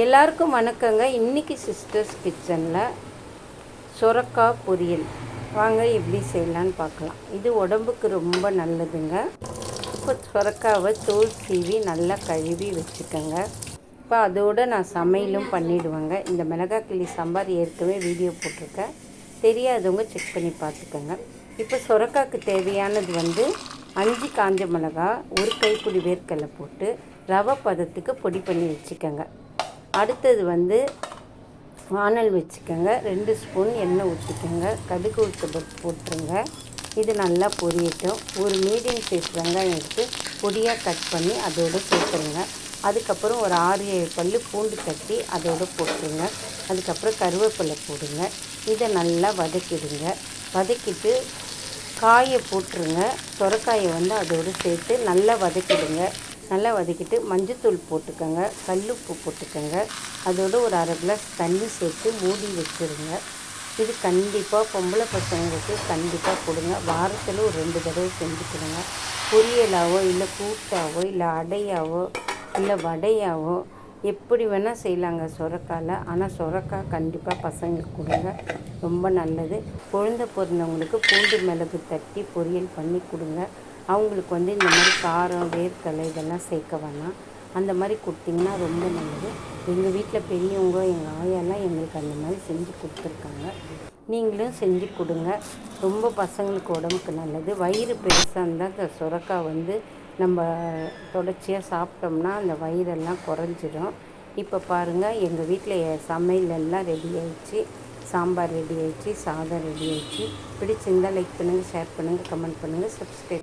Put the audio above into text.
எல்லாருக்கும் வணக்கங்க. இன்றைக்கி சிஸ்டர்ஸ் கிச்சனில் சுரக்காய் பொரியல். வாங்க எப்படி செய்யலான்னு பார்க்கலாம். இது உடம்புக்கு ரொம்ப நல்லதுங்க. இப்போ சுரக்காவை தோல் சீவி நல்லா கழுவி வச்சுக்கோங்க. இப்போ அதோடு நான் சமையலும் பண்ணிவிடுவேங்க இந்த மிளகாய் கிளி சாம்பார் ஏற்கனவே வீடியோ போட்டிருக்கேன். தெரியாதவங்க செக் பண்ணி பார்த்துக்கோங்க. இப்போ சுரக்காய்க்கு தேவையானது வந்து அஞ்சு காஞ்ச மிளகா ஒரு கைப்பிடி வேர்க்கடலை போட்டு ரவை பதத்துக்கு பொடி பண்ணி வச்சுக்கோங்க. அடுத்தது வந்து வானல் வச்சுக்கோங்க. ரெண்டு ஸ்பூன் எண்ணெய் ஊற்றிக்கோங்க கடுகு உளுத்தப்பருப்பு போட்டுருங்க. இது நல்லா பொரியட்டும். ஒரு மீடியம் சைஸ் வெங்காயம் எடுத்து பொடியாக கட் பண்ணி அதோடு சேர்த்துருங்க. அதுக்கப்புறம் ஒரு ஆறு ஏழு பல் பூண்டு தட்டி அதோடு போட்டுருங்க. அதுக்கப்புறம் கருவேப்பிலை போடுங்க. இதை நல்லா வதக்கிடுங்க. வதக்கிட்டு காயை போட்டுருங்க. சொரக்காயை வந்து அதோடு சேர்த்து நல்லா வதக்கிடுங்க. நல்லா வதக்கிட்டு மஞ்சத்தூள் போட்டுக்கோங்க. கல்லுப்பு போட்டுக்கோங்க. அதோடு ஒரு அரை கிளாஸ் தண்ணி சேர்த்து மூடி வச்சுருங்க. இது கண்டிப்பாக பொம்பளை பசங்களுக்கு கண்டிப்பாக கொடுங்க. வாரத்தில் ஒரு ரெண்டு தடவை செஞ்சு கொடுங்க. பொரியலாவோ இல்லை கூட்டாவோ இல்லை அடையாவோ இல்லை வடையாவோ எப்படி வேணால் செய்யலாங்க சுரக்காயில் ஆனால் சுரக்காய் கண்டிப்பாக பசங்களுக்கு கொடுங்க. ரொம்ப நல்லது. குழந்தை பிறந்தவங்களுக்கு பூண்டு மிளகு தட்டி பொரியல் பண்ணி கொடுங்க. அவங்களுக்கு வந்து இந்த மாதிரி காரம் வேர்க்கடலை இதெல்லாம் சேர்க்க வேணாம். அந்த மாதிரி கொடுத்தீங்கன்னா ரொம்ப நல்லது. எங்கள் வீட்டில் பெரியவங்க எங்கள் ஆயாலாம் எங்களுக்கு அந்த மாதிரி செஞ்சு கொடுத்துருக்காங்க. நீங்களும் செஞ்சு கொடுங்க. ரொம்ப பசங்களுக்கு உடம்புக்கு நல்லது. வயிறு பெருசாக இருந்தால் இந்த சுரக்காய் வந்து நம்ம தொடர்ச்சியாக சாப்பிட்டோம்னா அந்த வயிறெல்லாம் குறைஞ்சிடும் இப்போ பாருங்கள் எங்கள் வீட்டில் சமையல் எல்லாம் ரெடி ஆயிடுச்சு. சாம்பார் ரெடி ஆயிடுச்சு சாதம் ரெடி ஆயிடுச்சு. பிடிச்சிருந்தால் லைக் பண்ணுங்கள் ஷேர் பண்ணுங்கள் கமெண்ட் பண்ணுங்கள் சப்ஸ்கிரைப்